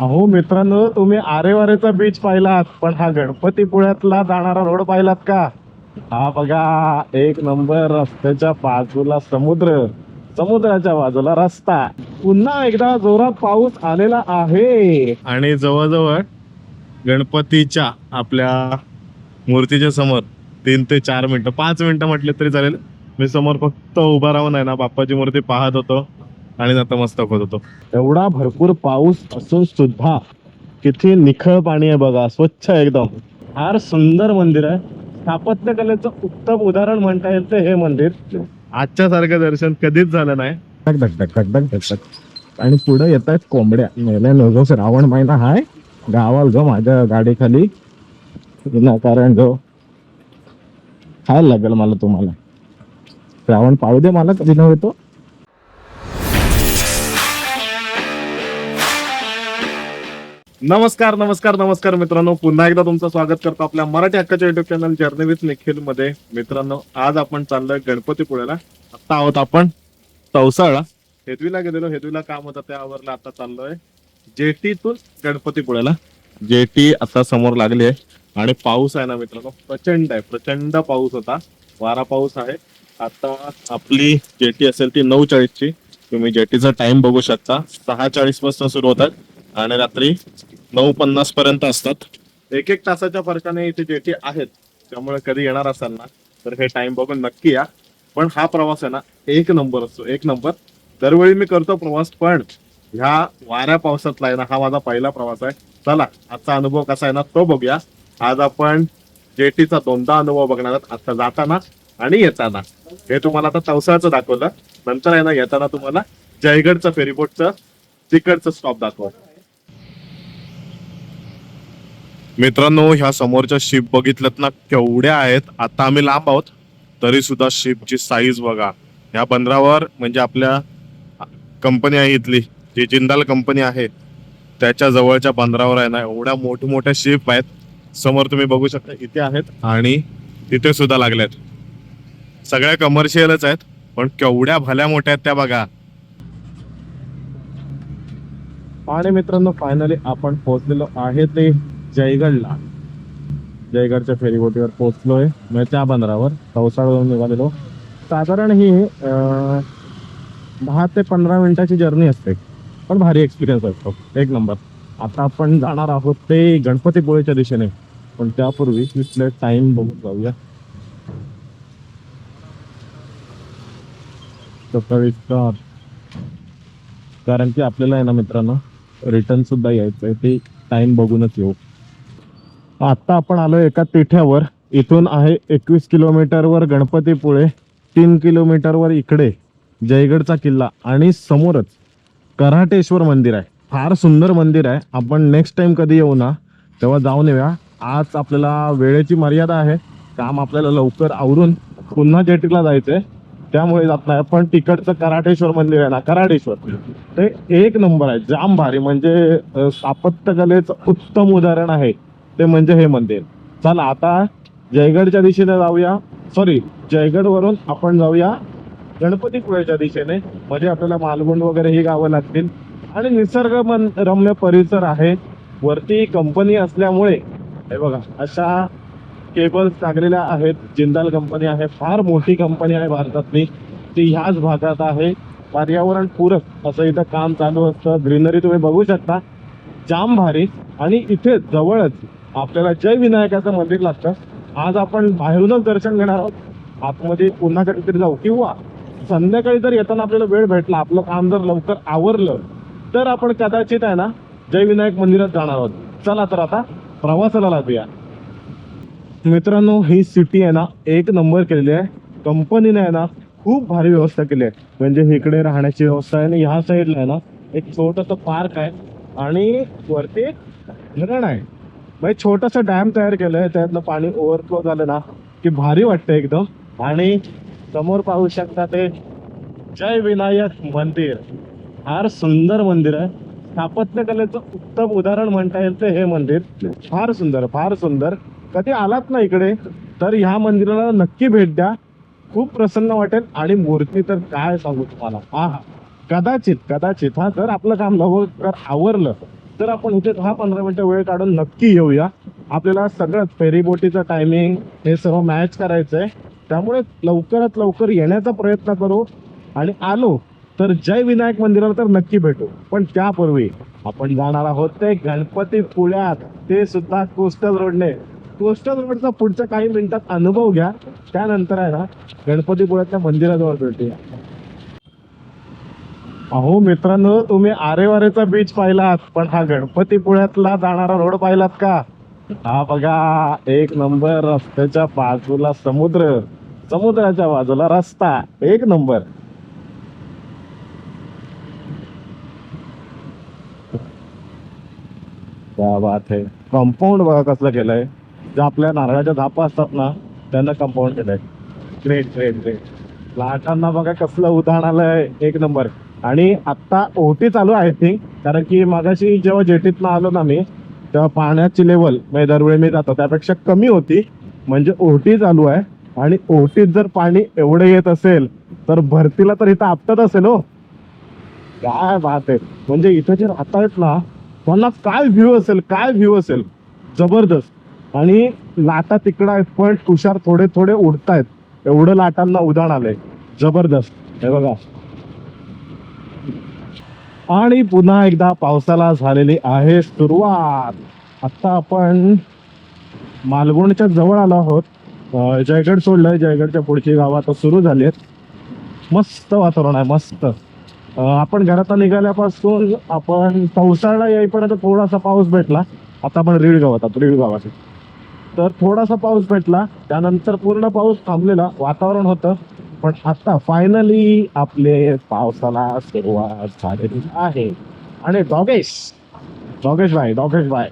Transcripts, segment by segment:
अहो मित्रांनो तुम्ही आरेवारेचा बीच पाहिलात पण हा गणपतीपुळ्यातला जाणारा रोड पाहिलात का? हा बघा एक नंबर रस्त्याच्या बाजूला समुद्र. समुद्राच्या बाजूला रस्ता. पुन्हा एकदा जोरात पाऊस आलेला आहे. आणि जवळजवळ गणपतीच्या आपल्या मूर्तीच्या समोर तीन ते चार मिनिटं पाच मिनिटं म्हटले तरी चालेल. मी समोर फक्त उभा राहून आहे ना बाप्पाची मूर्ती पाहत होतो. आणि नतमस्तक होत होतो. एवढा भरपूर पाऊस असून सुद्धा किती निखळ पाणी आहे बघा स्वच्छ एकदम. फार सुंदर मंदिर आहे. स्थापत्य कलेचं उत्तम उदाहरण म्हणता येईल ते हे मंदिर. आजच्या सारखं दर्शन कधीच झालं नाही. टक टक टक टक टक टक टक आणि पुढे येत आहेत कोंबड्या. मेल्या नको श्रावण महिना हाय. गावाल ग माझ्या गाडीखाली. विनाकारण जो खायला लागेल मला तुम्हाला. श्रावण पाळू दे मला कधी न येतो. नमस्कार नमस्कार नमस्कार मित्रांनो. पुन्हा एकदा तुमचं स्वागत करतो आपल्या मराठी हक्काच्या युट्यूब चॅनल जर्नी विथ निखिलमध्ये. मित्रांनो आज आपण चाललोय गणपतीपुळ्याला आता आहोत आपण तवसाळा. हेदवीला गेलेलो हेदवीला काम होतं त्यावरला आता चाललोय जेटीतून गणपतीपुळ्याला जेटी आता समोर लागली आहे. आणि पाऊस आहे ना मित्रांनो प्रचंड आहे प्रचंड पाऊस होता. वारा पाऊस आहे. आता आपली जेटी असेल ती नऊ चाळीसची तुम्ही जेटीचा टाइम बघू शकता. सहा चाळीसपासून सुरू होतात. आणि रात्री नऊ पन्नास पर्यंत असतात. एक एक तासाच्या फरकाने इथे जेटी आहेत. त्यामुळे कधी येणार असाल ना तर हे टाइम बघून नक्की या. पण हा प्रवास आहे ना एक नंबर असतो एक नंबर दरवेळी मी करतो प्रवास पण ह्या वाऱ्या पावसातला आहे ना हा माझा पहिला प्रवास आहे. चला आजचा अनुभव कसा आहे ना तो बघूया. आज आपण जेटीचा दोनदा अनुभव बघणार आहोत. आता जाताना आणि येताना. हे तुम्हाला आता तवसाळचं दाखवलं. नंतर आहे ना येताना तुम्हाला जयगडचं फेरीबोटचं तिकडचं स्टॉप दाखवलं मित्रांनो ह्या समोरच्या शिप बघितल्यात ना केवढ्या आहेत. आता आम्ही लांब आहोत. तरी सुद्धा शिपची साईज बघा. ह्या बंदरावर म्हणजे आपल्या कंपनी आहे इथली जी जिंदाल कंपनी आहे त्याच्या जवळच्या बंदरावर आहे ना एवढ्या मोठमोठ्या शिप आहेत. समोर तुम्ही बघू शकता इथे आहेत आणि तिथे सुद्धा लागल्यात. सगळ्या कमर्शियलच आहेत पण केवढ्या भल्या मोठ्या आहेत त्या बघा. आणि मित्रांनो फायनली आपण पोहोचलेलो आहे ते जयगडला. जयगडच्या फेरीबोटीवर आहे म्हणजे त्या बंदरावर पावसाळ्यावरून निघालेलो. साधारण ही दहा ते पंधरा मिनिटाची जर्नी असते. पण भारी एक्सपिरियन्स असतो एक नंबर आता आपण जाणार आहोत ते गणपतीपुळेच्या दिशेने. पण त्यापूर्वी तिथले टाइम बघून जाऊया. सकाळी चार कारण की आपल्याला आहे ना मित्रांनो रिटर्न सुद्धा यायचंय. ते टाइम बघूनच येऊ. आत्ता आपण आलो एका तिठ्यावर. इथून आहे एकवीस किलोमीटरवर गणपतीपुळे तीन किलोमीटरवर इकडे जयगडचा किल्ला आणि समोरच कराटेश्वर मंदिर आहे. फार सुंदर मंदिर आहे. आपण नेक्स्ट टाईम कधी येऊ ना तेव्हा जाऊन येऊया. आज आपल्याला वेळेची मर्यादा आहे. काम आपल्याला लवकर आवरून पुन्हा जेटीला जायचंय. त्यामुळे जात नाही. पण तिकडचं कराटेश्वर मंदिर आहे ना कराटेश्वर. ते एक नंबर आहे. जाम भारी. म्हणजे स्थापत्यकलेचं उत्तम उदाहरण आहे. ते म्हणजे हे मंदिर. चला आता जयगडच्या दिशेने जाऊया. सॉरी जयगड वरून आपण जाऊया गणपतीपुळेच्या दिशेने. म्हणजे आपल्याला मालगुंड वगैरे ही गावं लागतील. आणि निसर्ग मन रम्य परिसर आहे. वरती कंपनी असल्यामुळे हे बघा अशा केबल्स टाकलेल्या आहेत. जिंदाल कंपनी आहे फार मोठी कंपनी आहे भारतातली. ती ह्याच भागात आहे. पर्यावरण पूरक असं इथं काम चालू असतं. ग्रीनरी तुम्ही बघू शकता. जाम भारी आणि इथे जवळच आपल्याला जय विनायकाचं मंदिर लागतं. आज आपण बाहेरूनच दर्शन घेणार आहोत. आतमध्ये पुन्हा कधीतरी जाऊ. किंवा संध्याकाळी जर येताना आपल्याला वेळ भेटला आपलं काम जर लवकर आवरलं तर आपण कदाचित आहे ना जय विनायक मंदिरात जाणार आहोत. चला तर आता प्रवासाला लागूया. मित्रांनो ही सिटी आहे ना एक नंबर केलेली आहे. कंपनीने आहे ना खूप भारी व्यवस्था केली आहे. म्हणजे इकडे राहण्याची व्यवस्था आहे आणि ह्या साईडला आहे ना एक छोटस पार्क आहे. आणि वरती एक धरण आहे. म्हणजे छोटस डॅम तयार केलंय त्यातलं पाणी ओव्हरफ्लो झालं ना की भारी वाटतं एकदम. आणि समोर पाहू शकता ते जय विनायक मंदिर. फार सुंदर मंदिर आहे. स्थापत्यकलेचं उत्तम उदाहरण म्हणता येईल ते हे मंदिर. फार सुंदर फार सुंदर. कधी आलात ना इकडे तर ह्या मंदिराला नक्की भेट द्या. खूप प्रसन्न वाटेल. आणि मूर्ती तर काय सांगू तुम्हाला? हा कदाचित कदाचित हा जर आपलं काम लवकर आवरलं. तर आपण इथे दहा पंधरा मिनटं वेळ काढून नक्की येऊया. आपल्याला सगळंच फेरीबोटीचं टायमिंग हे सर्व मॅच करायचं आहे त्यामुळे लवकरात लवकर येण्याचा प्रयत्न करू. आणि आलो तर जय विनायक मंदिराला तर नक्की भेटू. पण त्यापूर्वी आपण जाणार आहोत ते गणपती पुण्यात ते सुद्धा कोस्टल रोडने कोस्टल रोडचा पुढच्या काही मिनिटात अनुभव घ्या. त्यानंतर आहे ना गणपतीपुळ्याच्या मंदिराजवळ भेटूया. अहो मित्रांनो तुम्ही आरेवारेचा बीच पाहिलात पण हा गणपतीपुळ्यातला जाणारा रोड पाहिलात का? हा बघा एक नंबर रस्त्याच्या बाजूला समुद्र. समुद्राच्या बाजूला रस्ता एक नंबर क्या बात आहे कंपाऊंड बघा कसलं केलंय. जे आपल्या नारळाच्या धापा असतात ना त्यांना कंपाऊंड केलंय. ग्रेट ग्रेट ग्रेट लाटांना बघा कसलं उदाहरण आलंय. एक नंबर आणि आता ओटी चालू आहे थिंक कारण की मागाशी जेव्हा जेटीतनं आलो ना मी तेव्हा पाण्याची लेवल म्हणजे दरवेळी मी जातो त्यापेक्षा कमी होती. म्हणजे ओटी चालू आहे आणि ओटीत जर पाणी एवढं येत असेल तर भरतीला तर इथं आपटत असेल हो. काय बात आहे. म्हणजे इथं जे राहतायत ना त्यांना काय व्ह्यू असेल काय व्ह्यू असेल? जबरदस्त. आणि लाटा तिकडं आहेत पण तुषार थोडे थोडे उडतायत. एवढं लाटांना उदाहरण आलंय. जबरदस्त. हे बघा. आणि पुन्हा एकदा पावसाला झालेली आहे सुरुवात. आता आपण मालवणच्या जवळ आलो आहोत. जयगड सोडलंय जयगडच्या पुढची गावं आता सुरू झाली आहेत. मस्त वातावरण आहे मस्त. आपण घरातून निघाल्यापासून आपण पावसाळा येईपर्यंत थोडासा पाऊस भेटला. आता आपण रीड गावात आहोत रीड गावात तर थोडासा पाऊस भेटला. त्यानंतर पूर्ण पाऊस थांबलेला. वातावरण होतं. पण आता फायनली आपले पावसाला सुरुवात झालेली आहे. आणि डॉगेश डॉगेश भाई डॉगेश भाई.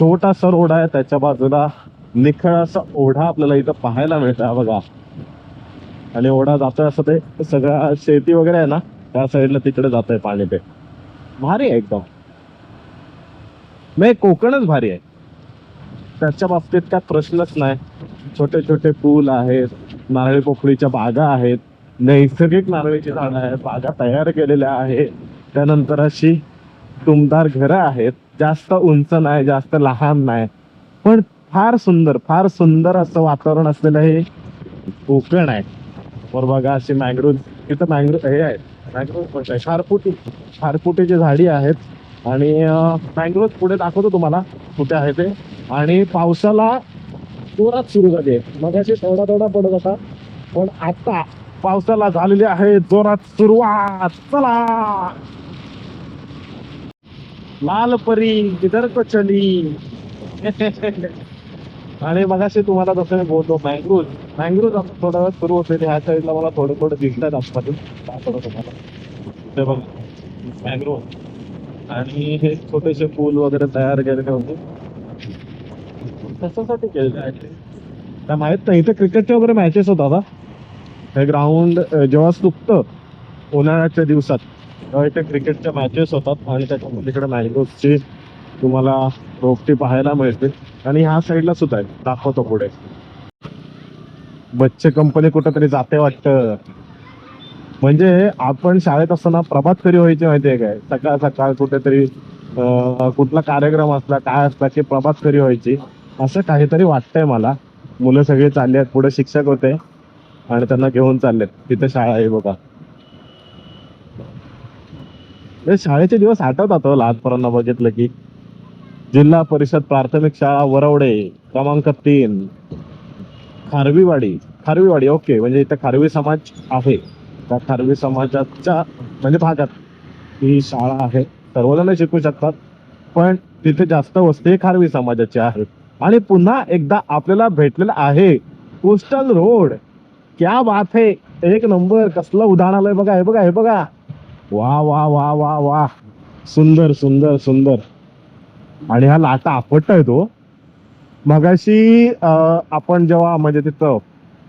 छोटासा रोड आहे त्याच्या बाजूला निखळ असा ओढा आपल्याला इथं पाहायला मिळतं बघा. आणि ओढा जातोय असं ते सगळं शेती वगैरे आहे ना त्या साईडला तिकडे जातंय पाणी ते. भारी आहे एकदम. नाही कोकणच भारी आहे. त्याच्या बाबतीत काय प्रश्नच नाही. छोटे छोटे पूल आहेत नारळी पोफळीच्या बागा आहेत. नैसर्गिक नारळीची झाडं आहेत. बागा तयार केलेल्या आहेत. त्यानंतर अशी तुमदार घरं आहेत. जास्त उंच नाही जास्त लहान नाही. पण फार सुंदर फार सुंदर असं वातावरण असलेलं हे कोकण आहे. वर बघा अशी मँग्रोज इथं मँग्रोज हे आहेत. मँग्रोज पण आहे. झाडी आहेत. आणि मँग्रोज पुढे दाखवतो तुम्हाला कुठे आहे ते. आणि पावसाला जोरात सुरू झाली आहे. मगाशी थोडा थोडा पडत होता. पण आता पावसाला झालेली आहे जोरात सुरुवात. चला! लाल परी किधर चली आणि मगाशी तुम्हाला जसं मी बोलतो मँग्रोज मँग्रोज आता थोडा वेळ सुरू होते ह्या साईडला मला थोडं थोडं दिसत आहेत आसपासून दाखवतो तुम्हाला. ते बघ मँग्रोज आणि हे छोटेसे पूल वगैरे तयार केलेले होते. कशासाठी केलेले आहे? काय माहीत नाही इथे क्रिकेटच्या वगैरे मॅचेस होतात हा. हे ग्राउंड जेव्हा सुकतं उन्हाळ्याच्या दिवसात तेव्हा इथे क्रिकेटच्या मॅचेस होतात. आणि त्याच्या पलीकडे मँग्रोजची तुम्हाला रोपटी पाहायला मिळते आणि ह्या साईडला सुद्धा आहे. दाखवतो पुढे. बच्चे कंपनी कुठेतरी जाते वाटतं. म्हणजे आपण शाळेत असताना प्रभात फेरी व्हायचे माहितीये काय? सकाळ सकाळ कुठेतरी कुठला कार्यक्रम असला काय असला की प्रभात करी व्हायची. असं काहीतरी वाटतंय मला. मुलं सगळे चालले आहेत. पुढे शिक्षक होते. आणि त्यांना घेऊन चाललेत. तिथे शाळा आहे बघा. शाळेचे दिवस आठवतात हो. लहानपणांना बघितलं की. जिल्हा परिषद प्राथमिक शाळा वरवडे क्रमांक तीन खारवीवाडी. खारवीवाडी ओके. म्हणजे इथे खारवी समाज आहे. त्या खारवी समाजाच्या म्हणजे भागात ही शाळा आहे. सर्वजण शिकू शकतात. पण तिथे जास्त वस्ती खारवी समाजाची आहे. आणि पुन्हा एकदा आपल्याला भेटलेला आहे. Coastal road. क्या बात है. एक नंबर. कसलं उदाहरण आलंय बघा हे बघा हे बघा. वा वा वा वा वा. सुंदर सुंदर सुंदर. आणि हा लाटा आपटतोय तो. मगाशी आपण जेव्हा म्हणजे तिथं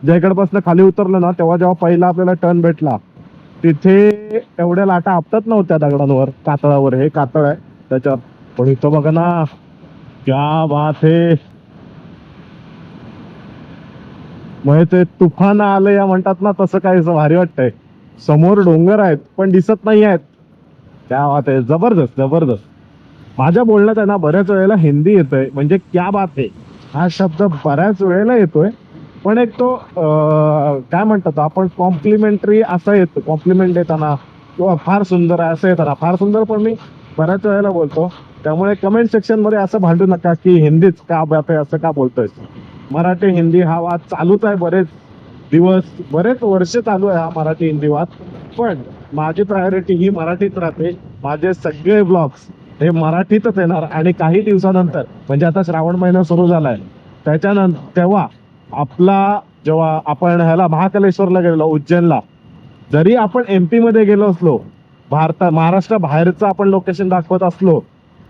जयगडपासून खाली उतरलो ना तेव्हा जेव्हा पहिला आपल्याला टर्न भेटला तिथे एवढ्या लाटा आपटत नव्हत्या दगडांवर कातळावर. हे कातळ आहे त्याच्यावर पण इथं बघा ना क्या बात है? म्हणजे ते तुफान आलं या म्हणतात ना तसं काही भारी वाटतंय. समोर डोंगर आहेत पण दिसत नाही आहेत. क्या बात आहे जबरदस्त जबरदस्त. माझ्या बोलण्यात आहे ना बऱ्याच वेळेला हिंदी येतोय. म्हणजे क्या बात आहे हा शब्द बऱ्याच वेळेला येतोय. पण एक तो काय म्हणतात आपण कॉम्प्लिमेंटरी असं येतो. कॉम्प्लिमेंट देताना किंवा फार सुंदर आहे असं येताना. फार सुंदर पण मी बऱ्याच वेळेला बोलतो. त्यामुळे कमेंट सेक्शनमध्ये असं भांडू नका की हिंदीच का बात आहे असं का बोलतोय? मराठी हिंदी हा वाद चालूच आहे बरेच दिवस बरेच वर्ष चालू आहे हा मराठी हिंदी वाद. पण माझी प्रायोरिटी ही मराठीत राहते. माझे सगळे ब्लॉग्स हे मराठीतच येणार आणि काही दिवसानंतर म्हणजे आता श्रावण महिना सुरू झालाय त्याच्यानंतर तेव्हा आपला जेव्हा आपण ह्याला महाकालेश्वरला गेलो उज्जैनला जरी आपण एमपी मध्ये गेलो असलो भारता महाराष्ट्र बाहेरचं आपण लोकेशन दाखवत असलो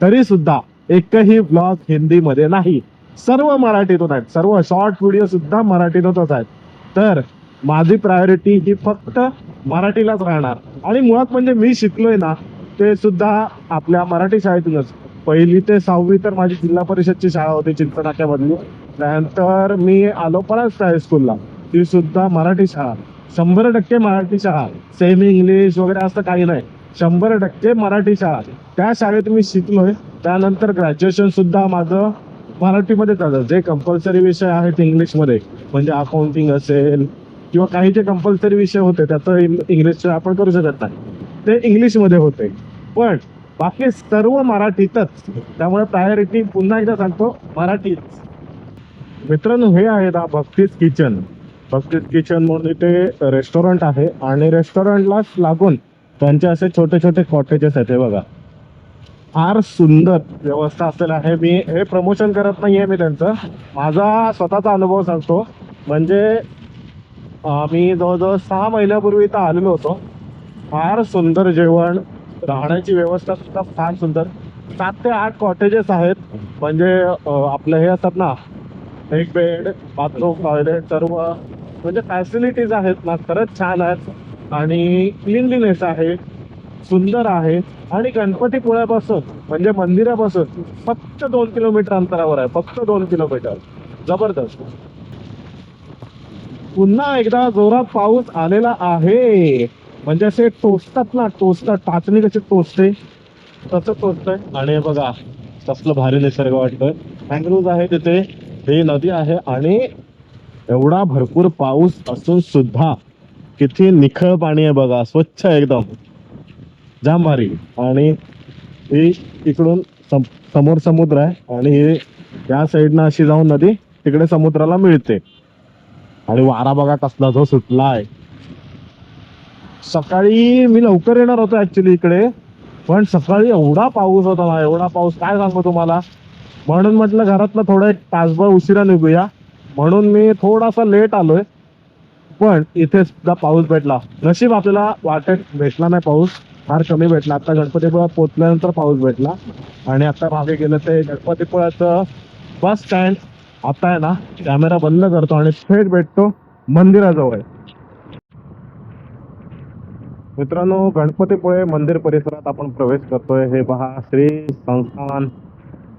तरी सुद्धा एकही ब्लॉग हिंदीमध्ये नाही. सर्व मराठीतून आहेत. सर्व शॉर्ट व्हिडिओ सुद्धा मराठीतूनच आहेत. तर माझी प्रायोरिटी ही फक्त मराठीलाच राहणार. आणि मुळात म्हणजे मी शिकलोय ना ते सुद्धा आपल्या मराठी शाळेतूनच. पहिली ते सहावी तर माझी जिल्हा परिषदची शाळा होती चिंतनाक्यामधली त्यानंतर मी आलो परत हायस्कूलला ती सुद्धा मराठी शाळा. शंभर टक्के मराठी शाळा. सेमी इंग्लिश वगैरे असं काही नाही. शंभर टक्के मराठी शाळा त्या शाळेत मी शिकलोय. त्यानंतर ग्रॅज्युएशन सुद्धा माझं मराठीमध्ये झालं जे कंपल्सरी विषय आहेत इंग्लिशमध्ये म्हणजे अकाउंटिंग असेल किंवा काही जे कंपल्सरी विषय होते त्याचं इंग्लिश आपण करू शकत नाही. ते इंग्लिशमध्ये होते. पण बाकी सर्व मराठीतच. त्यामुळे प्रायोरिटी पुन्हा एकदा सांगतो मराठीच. मित्रांनो हे आहेत हा भक्तीज किचन भक्तीज किचन म्हणून इथे रेस्टॉरंट आहे आणि रेस्टॉरंटलाच लागून त्यांचे असे छोटे छोटे कॉटेजेस आहेत हे बघा. फार सुंदर व्यवस्था असलेलं आहे. मी हे प्रमोशन करत नाही आहे मी त्यांचं. माझा स्वतःचा अनुभव सांगतो. म्हणजे मी जवळजवळ सहा महिन्यापूर्वी इथं आलेलो होतो. फार सुंदर जेवण राहण्याची व्यवस्था सुद्धा फार सुंदर. सात ते आठ कॉटेजेस आहेत. म्हणजे आपलं हे असतात ना एक बेड बाथरूम टॉयलेट सर्व. म्हणजे फॅसिलिटीज आहेत ना खरंच छान आहेत. आणि क्लिनलीनेस आहे सुंदर आहे आणि गणपतीपुळ्यापासून म्हणजे मंदिरापासून फक्त दोन किलोमीटर अंतरावर आहे फक्त दोन किलोमीटर जबरदस्त. पुन्हा एकदा जोरात पाऊस आलेला आहे. म्हणजे असे टोचतात ना टोचतात टाचणी कशी टोचते? तसं टोचतंय. आणि बघा कसलं भारी निसर्ग वाटतोय. मँग्रोव्ह आहे तिथे ही नदी आहे आणि एवढा भरपूर पाऊस असून सुद्धा किती निखळ पाणी आहे बघा स्वच्छ आहे एकदम. जाम भारी आणि हे इकडून सम- समोर समुद्र आहे आणि हे या साईडनं अशी जाऊन नदी तिकडे समुद्राला मिळते. आणि वारा बघा कसला जो सुटला आहे सकाळी मी लवकर येणार होतो ऍक्च्युली इकडे पण सकाळी एवढा पाऊस होता ना एवढा पाऊस काय सांगू तुम्हाला? म्हणून म्हटलं घरातलं थोडं एक तासभर उशिरा निघूया. म्हणून मी थोडासा लेट आलोय. पण इथे सुद्धा पाऊस भेटला. नशीब आपल्याला वाटेत भेटला नाही पाऊस. फार कमी भेटला. आता गणपतीपुळा पोचल्यानंतर पाऊस भेटला. आणि आता मागे गेलं ते गणपतीपुळाचं बस स्टँड आता आहे ना कॅमेरा बंद करतो आणि थेट भेटतो मंदिराजवळ. मित्रांनो गणपतीपुळे मंदिर परिसरात आपण प्रवेश करतोय. हे पहा श्री संस्थान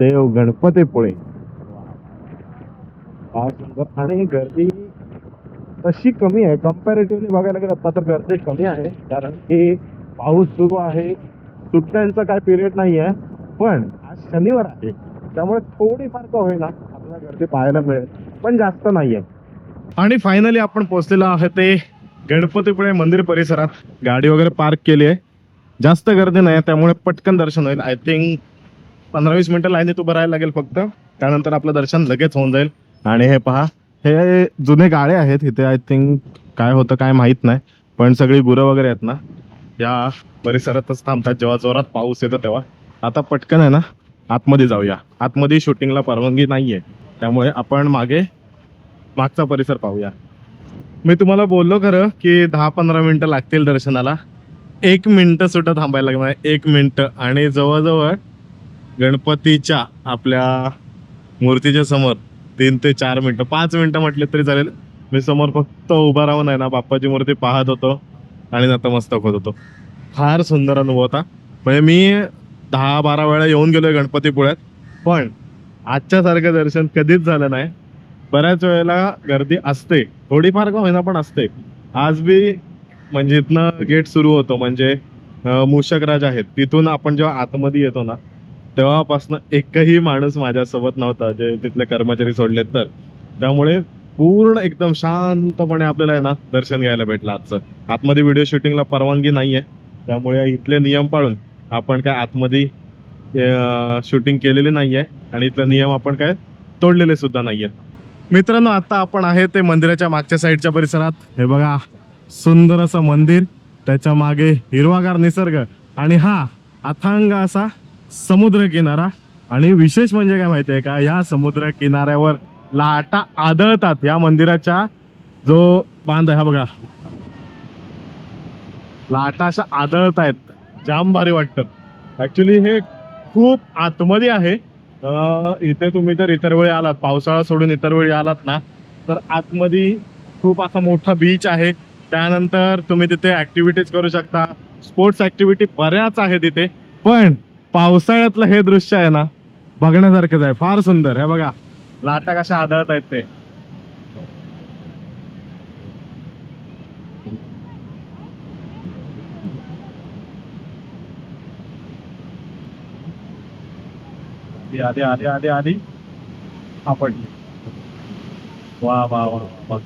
देव गणपतीपुळे. आणि गर्दी तशी कमी आहे. कम्पॅरेटिव्हली बघायला गेलं आता तर गर्दी कमी आहे. कारण की पाऊस सुरू आहे. सुट्ट्यांचा काय पिरियड नाही आहे पण आज शनिवार आहे. त्यामुळे थोडीफार का होईना आपल्याला गर्दी पाहायला मिळेल. पण जास्त नाही आहे आणि फायनली आपण पोहोचलेलो आहे ते गणपतीपुळे मंदिर परिसरात. गाडी वगैरे पार्क केली आहे. जास्त गर्दी नाही त्यामुळे पटकन दर्शन होईल. आय थिंक पंधरा वीस मिनिटं लाईनीत उभं राहायला लागेल फक्त. त्यानंतर आपलं दर्शन लगेच होऊन जाईल. आणि हे पहा हे जुने गाळे आहेत इथे आय थिंक काय होतं काय माहीत नाही. पण सगळी गुरं वगैरे आहेत ना या परिसरातच थांबतात जेव्हा जोरात पाऊस येतो तेव्हा. आता पटकन आहे ना आतमध्ये जाऊया. आतमध्ये शूटिंगला परवानगी नाहीये. त्यामुळे आपण मागे मागचा परिसर पाहूया. मी तुम्हाला बोललो खरं की दहा पंधरा मिनिटं लागतील दर्शनाला. एक मिनटं सुद्धा थांबायला लागणार एक मिनटं. आणि जवळजवळ गणपतीच्या आपल्या मूर्तीच्या समोर तीन ते चार मिनिटं. पाच मिनिटं म्हटले तरी चालेल. मी समोर फक्त उभा राहून आहे ना बाप्पाची मूर्ती पाहत होतो आणि नतमस्तक होत होतो. फार सुंदर अनुभव होता. म्हणजे मी दहा बारा वेळा येऊन गेलोय गणपतीपुळ्यात. पण आजच्या सारखं दर्शन कधीच झालं नाही. बऱ्याच वेळेला गर्दी असते. थोडीफार का होईना पण असते. आज बी म्हणजे इथनं गेट सुरू होतो. म्हणजे मूषक मूषकराज आहेत. तिथून आपण जेव्हा आतमध्ये येतो ना तेव्हापासून एकही माणूस माझ्यासोबत नव्हता जे तिथले कर्मचारी सोडलेत तर. त्यामुळे पूर्ण एकदम शांतपणे आपल्याला आहे ना दर्शन घ्यायला भेटलं आजचं. आतमध्ये व्हिडिओ शूटिंगला परवानगी नाहीये. त्यामुळे इथले नियम पाळून आपण काय आतमध्ये शूटिंग केलेली नाहीये आणि इथले नियम आपण काय तोडलेले सुद्धा नाहीये. मित्रांनो आता आपण आहे ते मंदिराच्या मागच्या साईडच्या परिसरात. हे बघा सुंदर असं मंदिर. त्याच्यामागे हिरवागार निसर्ग. आणि हा अथांग असा समुद्र किनारा आणि विशेष म्हणजे काय माहिती आहे का? या समुद्र किनाऱ्यावर लाटा आदळतात. या मंदिराच्या जो बांध आहे हा बघा. लाटा अशा आदळत आहेत. जाम भारी वाटतात ऍक्च्युली हे खूप आतमध्ये आहे. इथे तुम्ही जर इतर वेळी आलात पावसाळा सोडून इतर वेळी आलात ना तर आतमध्ये खूप असा मोठा बीच आहे. त्यानंतर तुम्ही तिथे ऍक्टिव्हिटीज करू शकता. स्पोर्ट्स ऍक्टिव्हिटी बऱ्याच आहेत तिथे पण पावसाळ्यातलं हे दृश्य आहे ना बघण्यासारखंच आहे फार सुंदर. हे बघा लाटा कशा आदळत आहेत ते. आधी आधी आधी आधी आपण वा वा वा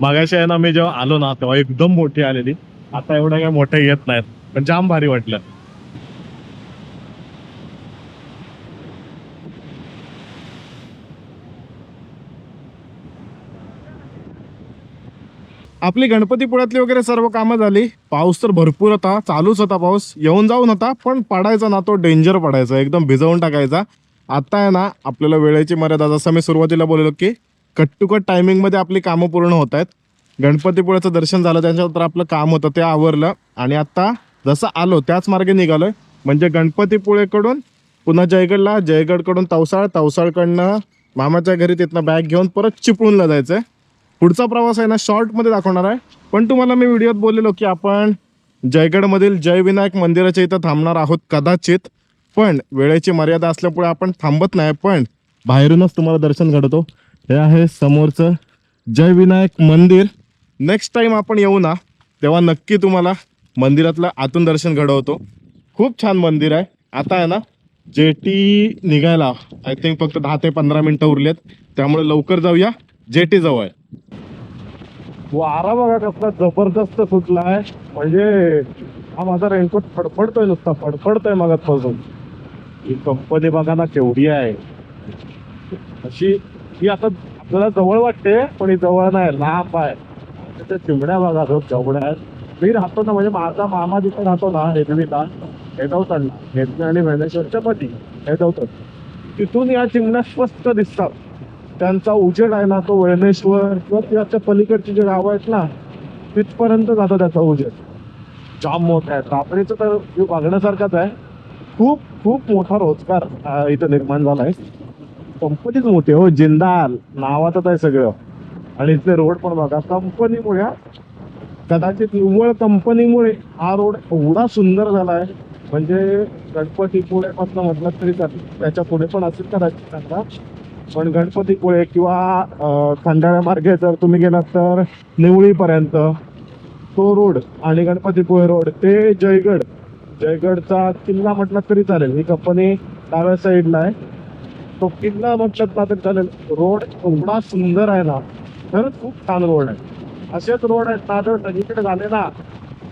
मागाशी आहे ना मी जेव्हा आलो ना तेव्हा एकदम मोठी आलेली. आता एवढ्या काही मोठ्या येत नाहीत पण जाम भारी वाटलं. आपली गणपतीपुळ्यातली वगैरे सर्व कामं झाली. पाऊस तर भरपूर होता. चालूच होता पाऊस. येऊन जाऊन होता पण पडायचा ना तो डेंजर पडायचा. एकदम भिजवून टाकायचा. आता आहे ना आपल्याला वेळेची मर्यादा. जसं मी सुरुवातीला बोललो की कट टू कट टायमिंगमध्ये आपली कामं पूर्ण होत आहेत. गणपतीपुळ्याचं दर्शन झालं त्याच्यानंतर आपलं काम होतं ते आवरलं. आणि आत्ता जसं आलो त्याच मार्गे निघालोय. म्हणजे गणपतीपुळेकडून पुन्हा जयगडला. जयगडकडून तवसाळ. तवसाळकडनं मामाच्या घरी तिथनं बॅग घेऊन परत चिपळूणला आहे पुढचा प्रवास आहे ना शॉर्टमध्ये दाखवणार आहे. पण तुम्हाला मी व्हिडिओत बोललेलो की आपण जयगडमधील जयविनायक मंदिराच्या इथं थांबणार आहोत कदाचित. पण वेळेची मर्यादा असल्यामुळे आपण थांबत नाही पण बाहेरूनच तुम्हाला दर्शन घडवतो हे आहे समोरचं जयविनायक मंदिर. नेक्स्ट टाईम आपण येऊ ना तेव्हा नक्की तुम्हाला मंदिरातलं आतून दर्शन घडवतो. खूप छान मंदिर आहे. आता आहे ना जेटी निघायला आय थिंक फक्त दहा ते पंधरा मिनटं उरलेत. त्यामुळे लवकर जाऊया. जेटी जवळ. आहे. वारा बघा कसला जबरदस्त सुटलाय म्हणजे हा माझा रेनकोट फडफडतोय नुसता फडफडतोय मगापासून. ही कंपनी बघा ना केवढी आहे. अशी ही आता आपल्याला जवळ वाटते पण ही जवळ नाही लांब आहे. त्या चिमड्या बघा खूप चवड्या आहेत मी राहतो ना म्हणजे माझा मामा जिथे राहतो ना हेदवीला हेदवतांना हेदवी आणि भैनेश्वरच्या मध्ये हेदवतात तिथून या चिमण्या स्वस्त दिसतात. त्यांचा उजेड आहे ना तो वळणेश्वर किंवा त्याच्या पलीकडची जे गावं आहेत ना तिथपर्यंत जातो त्याचा उजेड. जाम मोठा आहे. कापडीचं तर बघण्यासारखाच आहे. खूप खूप मोठा रोजगार इथं निर्माण झाला आहे. कंपनीच मोठी आहे, हो. जिंदाल नावातच आहे सगळं. आणि इथले रोड पण बघा कंपनीमुळे कदाचित निव्वळ कंपनीमुळे हा रोड एवढा सुंदर झाला आहे. म्हणजे गणपती पासून म्हटलं तरी चालेल. त्याच्या पुढे पण असेल कदाचित त्यांना. पण गणपतीपुळे किंवा खंडाळा मार्गे जर तुम्ही गेलात तर निवळीपर्यंत तो रोड आणि गणपतीपुळे रोड ते जयगड. जयगडचा किल्ला म्हटलं तरी चालेल. ही कंपनी डाव्या साईडला आहे. तो किल्ला म्हटलं ना तरी चालेल. रोड एवढा सुंदर आहे ना खरंच खूप छान रोड आहे. असेच रोड आहेत ना जर सगळीकडे झाले ना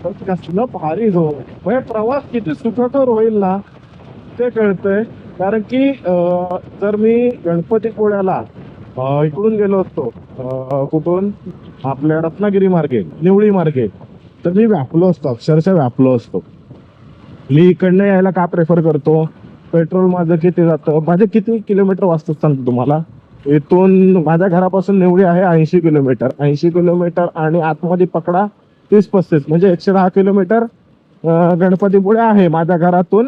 तर कसलं भारी रोड म्हणजे प्रवास किती सुखकर होईल ना ते कळतंय. कारण की जर मी गणपतीपुळ्याला इकडून गेलो असतो कुठून? आपल्या रत्नागिरी मार्गे निवळी मार्गे तर मी व्यापलो असतो अक्षरशः व्यापलो असतो. मी इकडनं यायला का प्रेफर करतो? पेट्रोल माझं किती जातं? माझे किती किलोमीटर वाचतात सांगतो तुम्हाला? इथून माझ्या घरापासून निवडी आहे ऐंशी किलोमीटर. ऐंशी किलोमीटर आणि आतमध्ये पकडा तीस पस्तीस म्हणजे एकशे दहा किलोमीटर गणपतीपुळे आहे माझ्या घरातून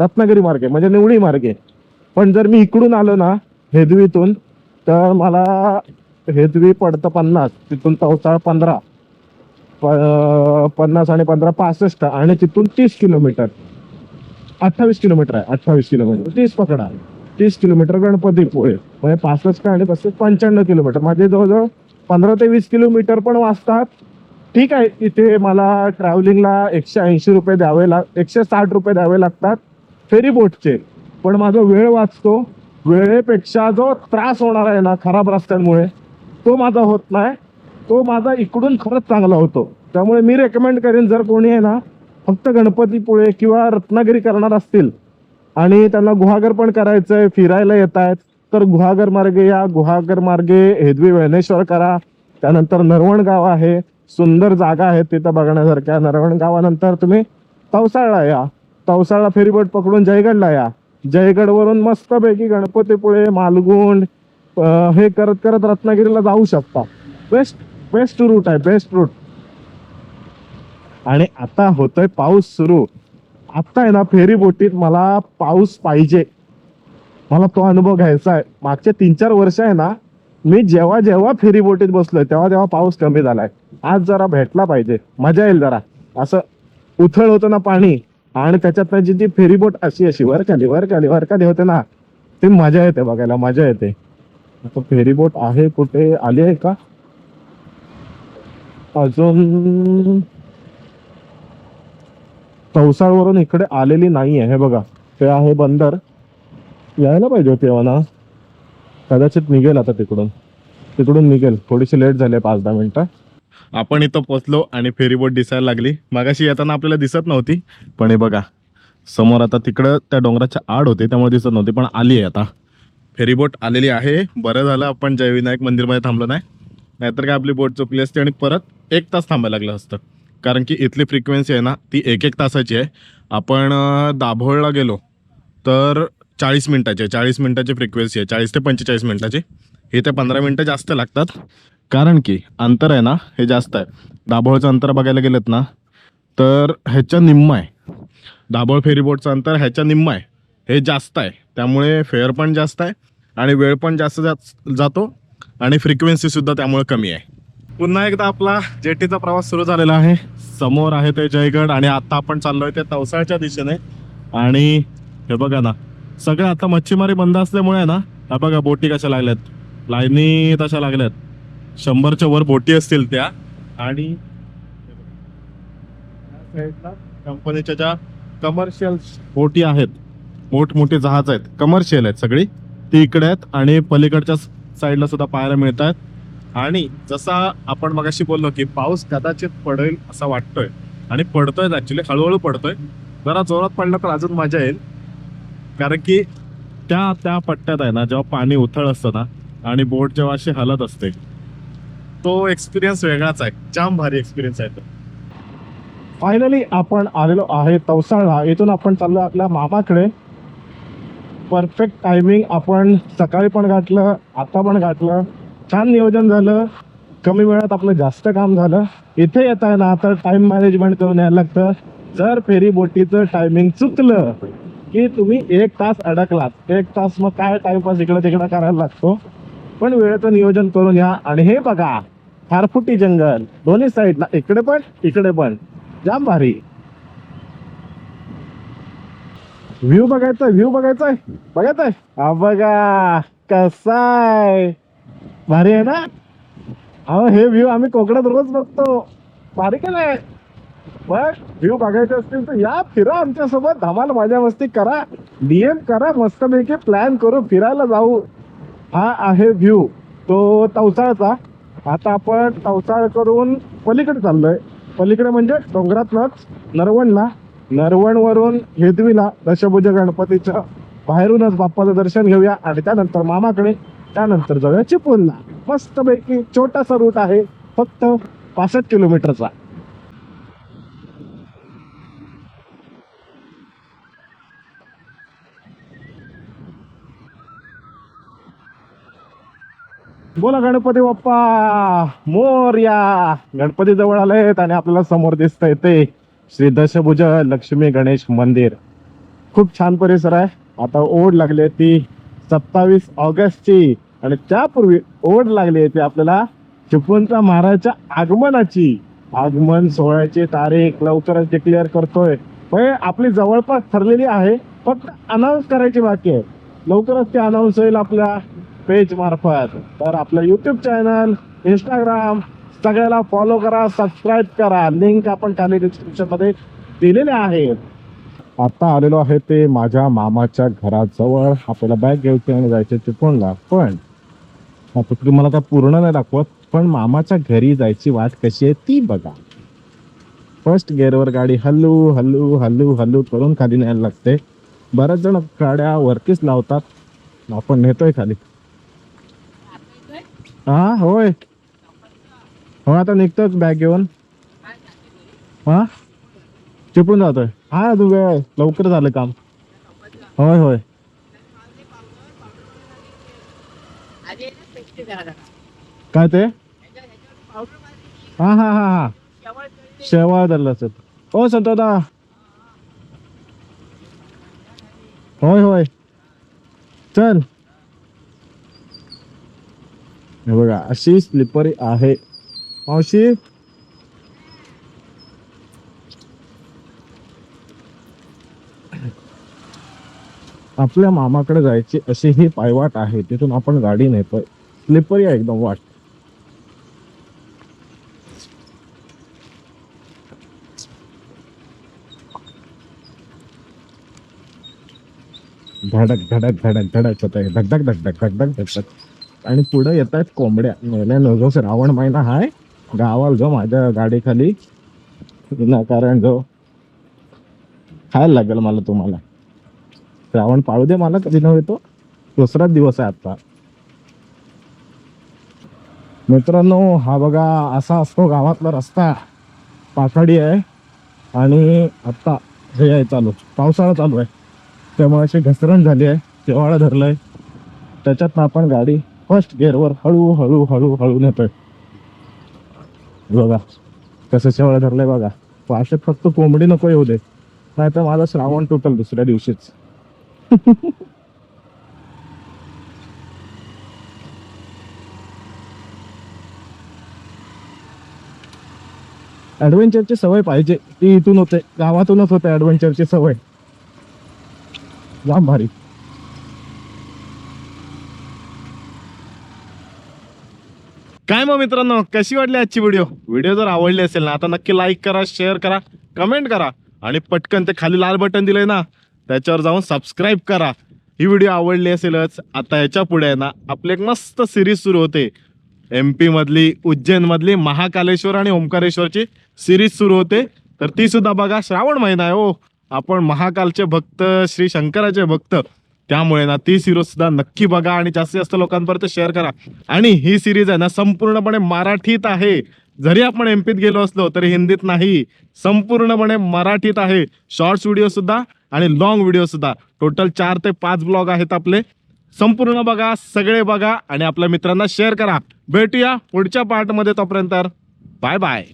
रत्नागिरी मार्गे म्हणजे निवडी मार्गे. पण जर मी इकडून आलो ना हेदवीतून तर मला हेदवी पडतं पन्नास तिथून तवसाळ पंधरा प- पन्नास आणि पंधरा पासष्ट आणि तिथून तीस किलोमीटर. अठ्ठावीस किलोमीटर आहे अठ्ठावीस किलोमीटर. तीस पकडा. तीस किलोमीटर गणपतीपुळे म्हणजे पासष्ट आणि पस्तीस पंच्याण्णव किलोमीटर. माझे जवळजवळ पंधरा ते वीस किलोमीटर पण वाचतात. ठीक आहे इथे मला ट्रॅव्हलिंगला एकशे ऐंशी रुपये द्यावे लाग एकशे साठ रुपये द्यावे लागतात फेरीबोटचे पण माझा वेळ वाचतो वेळेपेक्षा जो त्रास होणार आहे ना खराब रस्त्यांमुळे तो माझा होत नाही. तो माझा इकडून खरंच चांगला होतो. त्यामुळे मी रेकमेंड करेन जर कोणी आहे ना फक्त गणपतीपुळे किंवा रत्नागिरी करणार असतील आणि त्यांना गुहागर पण करायचं आहे फिरायला येत आहेत तर गुहागर मार्गे या. गुहागर मार्गे हेदवी वेणेश्वर करा. त्यानंतर नरवण गाव आहे. सुंदर जागा आहेत तिथं बघण्यासारख्या नरवण गावानंतर तुम्ही तवसाळला या. तवसाळला फेरीबोट पकडून जयगडला या. जयगडवरून मस्तपैकी गणपतीपुळे मालगुंड हे करत करत रत्नागिरीला जाऊ शकता. बेस्ट बेस्ट रूट आहे बेस्ट रूट आणि आता होतोय पाऊस सुरू. आता आहे ना फेरीबोटीत मला पाऊस पाहिजे. मला तो अनुभव घ्यायचा आहे. मागचे तीन चार वर्ष आहे ना मी जेव्हा जेव्हा फेरीबोटीत बसलोय तेव्हा तेव्हा पाऊस कमी झालाय. आज जरा भेटला पाहिजे. मजा येईल जरा. असं उथळ होतं ना पाणी आणि त्याच्यात जी ती फेरीबोट अशी अशी वर खाली वर खाली वर खाली होते ना ती मजा येते बघायला मजा येते. आता आहे कुठे? आली आहे का? अजून तवसाळवरून इकडे आलेली नाहीये हे बघा. ते आहे बंदर. यायला पाहिजे होते ना कदाचित निघेल आता तिकडून. तिकडून निघेल. थोडीशी लेट झाली पाच दहा मिनिटं. आपण इथं पोचलो आणि फेरीबोट दिसायला लागली. मागाशी येताना आपल्याला दिसत नव्हती पण हे बघा समोर आता तिकडं त्या डोंगराच्या आड होते त्यामुळे दिसत नव्हती पण आली आहे आता. फेरीबोट आलेली आहे. बरं झालं आपण जयविनायक मंदिरमध्ये थांबलो नाही. नाहीतर काय आपली बोट चुकली असते आणि परत एक तास थांबायला लागलं असतं. कारण की इथली फ्रिक्वेन्सी आहे ना ती एक एक तासाची आहे. आपण दाभोळला गेलो तर चाळीस मिनटाची आहे. चाळीस मिनिटाची फ्रिक्वेन्सी आहे. चाळीस ते पंचेचाळीस मिनिटाची. इथे पंधरा मिनटं जास्त लागतात. कारण की अंतर आहे ना हे जास्त आहे. दाभोळचं अंतर बघायला गेलेत ना तर ह्याच्या निम्म आहे. दाभोळ फेरीबोटचं अंतर ह्याच्या निम्मा आहे. हे जास्त आहे. त्यामुळे फेअर पण जास्त आहे आणि वेळ पण जास्त जा- जातो आणि फ्रिक्वेन्सी सुद्धा त्यामुळे कमी आहे. पुन्हा एकदा आपला जेटीचा प्रवास सुरू झालेला आहे. समोर आहे ते जयगड आणि आता आपण चाललोय ते तवसाळच्या दिशेने. आणि हे बघा ना सगळं आता मच्छीमारी बंद असल्यामुळे आहे ना बघा बोटी कशा लागल्यात. लाईनी तशा लागल्यात. शंभरच्या वर बोटी असतील त्या. आणि कंपनीच्या ज्या कमर्शियल बोटी आहेत मोठमोठे जहाज आहेत कमर्शियल आहेत सगळी ती इकडे आहेत आणि पलीकडच्या साईडला सुद्धा पाहायला मिळत आहेत आणि जसा आपण मगाशी बोललो की पाऊस कदाचित पडेल असा वाटतोय. आणि पडतोय ऍक्च्युली हळूहळू पडतोय. जरा जोरात पडला तर अजून मजा येईल. कारण की त्या त्या पट्ट्यात आहे ना जेव्हा पाणी उथळ असतं ना आणि बोट जेव्हा अशी हलत असते तो एक्सपिरियन्स वेगळाच आहे. जाम भारी एक्सपिरियन्स आहे तो. फायनली आपण आलेलो आहे तवसाळला. इथून आपण चाललो आपल्या मामाकडे. परफेक्ट टायमिंग आपण सकाळी पण गाठलं आता पण गाठलं छान नियोजन झालं. कमी वेळात आपलं जास्त काम झालं. इथे येत आहे ना तर टाइम मॅनेजमेंट करून यायला लागतं. जर फेरी बोटीचं टायमिंग चुकलं की तुम्ही एक तास अडकलात. एक तास मग काय टाइमपास इकडं तिकडं करायला लागतो? पण वेळेचं नियोजन करून घ्या आणि हे बघा फारफुटी जंगल. दोन्ही साईडला. इकडे पण इकडे पण. जाम भारी. व्ह्यू बघायचा व्ह्यू बघायचा आहे आहे हा बघा कसाय भारी आहे ना? अहो हे व्ह्यू आम्ही कोकणात रोज बघतो. भारी का नाही बघ व्ह्यू बघायचे असतील तर या फिरा आमच्यासोबत. धमाल माझ्या मस्ती करा. डीएम करा मस्तपैकी प्लॅन करू फिरायला जाऊ. हा आहे व्ह्यू तो तवसाळचा. आता आपण तवसाळ करून पलीकडे चाललोय. पलीकडे म्हणजे डोंगरातनच नरवणला. नरवणवरून हेदवीला दशभुज गणपतीच्या बाहेरूनच बाप्पाचं दर्शन घेऊया आणि त्यानंतर मामाकडे त्यानंतर जाऊया चिपळूणला मस्तपैकी छोटासा रूट आहे. फक्त पासष्ट किलोमीटरचा. बोला गणपती बाप्पा. मोर्या. गणपती जवळ आलेत आणि आपल्याला समोर दिसतंय ते श्री दशभुज लक्ष्मी गणेश मंदिर. खूप छान परिसर आहे. आता ओढ लागली आहे ती सत्तावीस ऑगस्टची आणि त्यापूर्वी ओढ लागली आहे ती आपल्याला चिपळूणचा महाराजच्या आगमनाची. आगमन सोहळ्याची तारीख लवकरच डिक्लेअर करतोय. पण आपली जवळपास ठरलेली आहे. फक्त अनाऊन्स करायची बाकी आहे. लवकरच ते अनाऊन्स होईल आपल्या पेज मार्फत. तर आपलं युट्यूब चॅनल इंस्टाग्राम सगळ्याला फॉलो करा सबस्क्राईब करा. लिंक आपण खाली डिस्क्रिप्शनमध्ये दिलेले आहेत. आता आलेलो आहे ते माझ्या मामाच्या घराजवळ. आपल्याला बॅग घ्यायची आणि जायचे चिपळूणला पण आता मला आता पूर्ण नाही दाखवत पण मामाच्या घरी जायची वाट कशी आहे ती बघा. फर्स्ट गेअरवर गाडी हल्लू हल्लू हल्लू हल्लू करून खाली न्यायला लागते. बऱ्याच जण गाड्या वरतीच लावतात. आपण नेतोय खाली. हा होय. हो आता निघतोच बॅग घेऊन. हा? चिपून जातोय. हा तू वेळ आहे. लवकर झालं काम. होय होय. काय ते? हा हा हा हा. शेवाळ धरलं असेल हो संतोदा. होय होय. चल. हे बघा अशी स्लिपरी आहे. मावशी? आपल्या मामाकडे जायची अशी ही पायवाट आहे तिथून आपण गाडी नेतोय. स्लिपरी आहे एकदम वाट. धडक धडक धडक धडक होत आहे धकधक धकधक धकधक धकधक आणि पुढे येत आहेत कोंबड्या. मेल्यानं जो श्रावण महिना हाय. गावाला जो माझ्या गाडीखाली कारण जो खायला लागेल मला तुम्हाला. श्रावण पाळू दे मला कधी नव्हे तो. दुसराच दिवस आहे आता. मित्रांनो हा बघा असा असतो गावातला रस्ता. पाखाडी आहे आणि आत्ता हे आहे चालू. पावसाळा चालू आहे. त्यामुळे अशी घसरण झाली आहे. शेवाळा धरलंय. त्याच्यात आपण गाडी फर्स्ट गिअरवर हळू हळू हळू हळू नेतोय. बघा कसं शेवाळा धरलंय बघा. पाशात फक्त कोंबडी नको येऊ दे. नाही तर माझा श्रावण टोटल दुसऱ्या दिवशीच. ऍडव्हेंचरची सवय पाहिजे. ती इथून होते. गावातूनच होते ऍडव्हेंचरची सवय. जाम भारी काय मग मित्रांनो? कशी वाटली आजची व्हिडिओ व्हिडिओ जर आवडली असेल ना आता नक्की लाईक करा शेअर करा कमेंट करा. आणि पटकन ते खाली लाल बटन दिलंय ना त्याच्यावर जाऊन सबस्क्राईब करा. ही व्हिडिओ आवडली असेलच आता याच्यापुढे आहे ना आपली एक मस्त सिरीज सुरू होते. एम पीमधली उज्जैनमधली महाकालेश्वर आणि ओंकारेश्वरची सिरीज सुरू होते. तर ती सुद्धा बघा श्रावण महिना आहे हो. आपण महाकालचे भक्त श्री शंकराचे भक्त त्यामुळे ना ती सिरीज सुद्धा नक्की बघा आणि जास्तीत जास्त लोकांपर्यंत शेअर करा. आणि ही सिरीज आहे ना संपूर्णपणे मराठीत आहे. जरी आपण एमपीत गेलो असलो तरी हिंदीत नाही. संपूर्णपणे मराठीत आहे. शॉर्ट्स व्हिडिओ सुद्धा आणि लॉंग व्हिडिओ सुद्धा. टोटल चार ते पाच ब्लॉग आहेत आपले. संपूर्ण बघा सगळे बघा आणि आपल्या मित्रांना शेअर करा. भेटूया पुढच्या पार्टमध्ये तोपर्यंत. Bye bye